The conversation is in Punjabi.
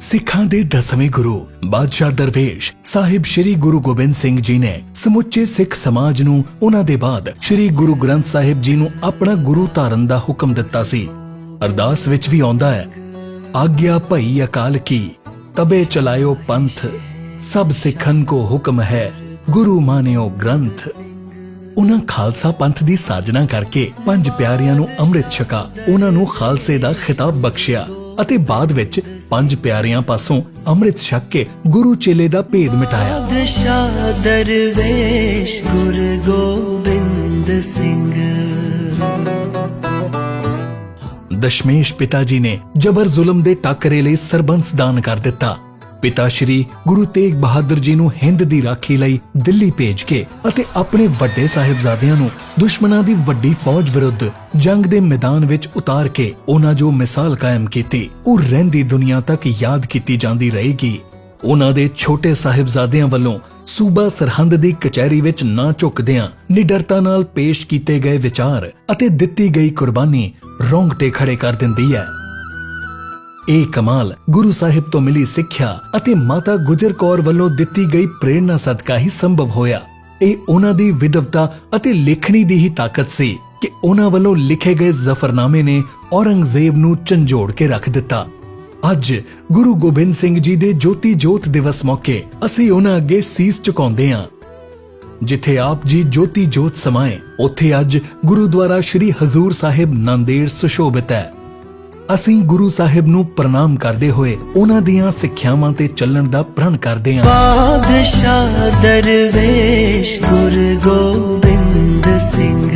ਸਿੱਖਾਂ ਦੇ ਦਸਵੇਂ ਗੁਰੂ, ਬਾਦਸ਼ਾਹ ਦਰਵੇਸ਼ ਸਾਹਿਬ ਸ੍ਰੀ ਗੁਰੂ ਗੋਬਿੰਦ ਸਿੰਘ ਜੀ ਨੇ ਸਮੁੱਚੇ ਸਿੱਖ ਸਮਾਜ ਨੂੰ ਉਹਨਾਂ ਦੇ ਬਾਅਦ ਸ੍ਰੀ ਗੁਰੂ ਗ੍ਰੰਥ ਸਾਹਿਬ ਜੀ ਨੂੰ ਆਪਣਾ ਗੁਰੂ ਧਾਰਨ ਦਾ ਹੁਕਮ ਦਿੱਤਾ ਸੀ। ਅਰਦਾਸ ਵਿੱਚ ਵੀ ਆਉਂਦਾ ਹੈ, ਆਗਿਆ ਭਈ ਅਕਾਲ ਕੀ, ਤਬੇ ਚਲਾਇਓ ਪੰਥ, ਸਭ ਸਿੱਖਨ ਕੋ ਹੁਕਮ ਹੈ, ਗੁਰੂ ਮਾਨਿਓ ਗ੍ਰੰਥ। ਉਹਨਾਂ ਖਾਲਸਾ ਪੰਥ ਦੀ ਸਾਜਨਾ ਕਰਕੇ ਪੰਜ ਪਿਆਰਿਆਂ ਨੂੰ ਅੰਮ੍ਰਿਤ ਛਕਾ, ਉਹਨਾਂ ਨੂੰ ਖਾਲਸੇ ਦਾ ਖਿਤਾਬ ਬਖਸ਼ਿਆ। ਅਤੇ ਬਾਅਦ ਵਿੱਚ ਪੰਜ ਪਿਆਰਿਆਂ ਪਾਸੋਂ ਅੰਮ੍ਰਿਤ ਛਕ ਕੇ ਗੁਰੂ ਚੇਲੇ ਦਾ ਭੇਦ ਮਿਟਾਇਆ। ਬਾਦਸ਼ਾਹ ਦਰਵੇਸ਼ ਗੁਰ ਗੋਬਿੰਦ ਸਿੰਘ। ਦਸ਼ਮੇਸ਼ ਪਿਤਾ ਜੀ ਨੇ ਜਬਰ ਜ਼ੁਲਮ ਦੇ ਟਾਕਰੇ ਲਈ ਸਰਬੰਸ ਦਾਨ ਕਰ ਦਿੱਤਾ। ਪਿਤਾ ਸ਼੍ਰੀ ਗੁਰੂ ਤੇਗ ਬਹਾਦਰ ਜੀ ਨੂੰ ਹਿੰਦ ਦੀ ਰਾਖੀ ਲਈ ਦਿੱਲੀ ਭੇਜ ਕੇ ਅਤੇ ਆਪਣੇ ਵੱਡੇ ਸਾਹਿਬਜ਼ਾਦਿਆਂ ਨੂੰ ਦੁਸ਼ਮਣਾਂ ਦੀ ਵੱਡੀ ਫੌਜ ਵਿਰੁੱਧ ਜੰਗ ਦੇ ਮੈਦਾਨ ਵਿੱਚ ਉਤਾਰ ਕੇ ਉਹਨਾਂ ਜੋ ਮਿਸਾਲ ਕਾਇਮ ਕੀਤੀ, ਉਹ ਰਹਿੰਦੀ ਦੁਨੀਆ ਤੱਕ ਯਾਦ ਕੀਤੀ ਜਾਂਦੀ ਰਹੇਗੀ। ਉਹਨਾਂ ਦੇ ਛੋਟੇ ਸਾਹਿਬਜ਼ਾਦਿਆਂ ਵੱਲੋਂ ਸੂਬਾ ਸਰਹੰਦ ਦੀ ਕਚਹਿਰੀ ਵਿੱਚ ਨਾ ਝੁਕਦਿਆਂ ਨਿਡਰਤਾ ਨਾਲ ਪੇਸ਼ ਕੀਤੇ ਗਏ ਵਿਚਾਰ ਅਤੇ ਦਿੱਤੀ ਗਈ ਕੁਰਬਾਨੀ ਰੋਂਗਟੇ ਖੜੇ ਕਰ ਦਿੰਦੀ ਹੈ। ਇਹ ਕਮਾਲ, ਗੁਰੂ ਸਾਹਿਬ ਤੋਂ ਮਿਲੀ ਸਿੱਖਿਆ ਅਤੇ ਮਾਤਾ ਗੁਜਰ ਕੌਰ ਵੱਲੋਂ ਦਿੱਤੀ ਗਈ ਪ੍ਰੇਰਣਾ ਸਦਕਾ ਹੀ ਸੰਭਵ ਹੋਇਆ। ਇਹ ਉਹਨਾਂ ਦੀ ਵਿਦਵਤਾ ਅਤੇ ਲੇਖਣੀ ਦੀ ਹੀ ਤਾਕਤ ਸੀ ਕਿ ਉਹਨਾਂ ਵੱਲੋਂ ਲਿਖੇ ਗਏ ਜ਼ਫਰਨਾਮੇ ਨੇ ਔਰੰਗਜ਼ੇਬ ਨੂੰ ਝੰਜੋੜ ਕੇ ਰੱਖ ਦਿੱਤਾ। ਅੱਜ ਗੁਰੂ ਗੋਬਿੰਦ ਸਿੰਘ ਜੀ ਦੇ ਜੋਤੀ ਜੋਤ ਦਿਵਸ ਮੌਕੇ ਅਸੀਂ ਉਹਨਾਂ ਅੱਗੇ ਸੀਸ ਝੁਕਾਉਂਦੇ ਹਾਂ। ਜਿੱਥੇ ਆਪ ਜੀ ਜੋਤੀ ਜੋਤ ਸਮਾਏ, ਉੱਥੇ ਅੱਜ ਗੁਰਦੁਆਰਾ ਸ੍ਰੀ ਹਜ਼ੂਰ ਸਾਹਿਬ ਨੰਦੇੜ ਸੁਸ਼ੋਭਿਤ ਹੈ। ਅਸੀਂ ਗੁਰੂ ਸਾਹਿਬ ਨੂੰ ਪ੍ਰਣਾਮ ਕਰਦੇ ਹੋਏ ਉਹਨਾਂ ਦੀਆਂ ਸਿੱਖਿਆਵਾਂ ਤੇ ਚੱਲਣ ਦਾ ਪ੍ਰਣ ਕਰਦੇ ਹਾਂ। ਬਾਦਸ਼ਾਹ ਦਰਵੇਸ਼ ਗੁਰ ਗੋਬਿੰਦ ਸਿੰਘ।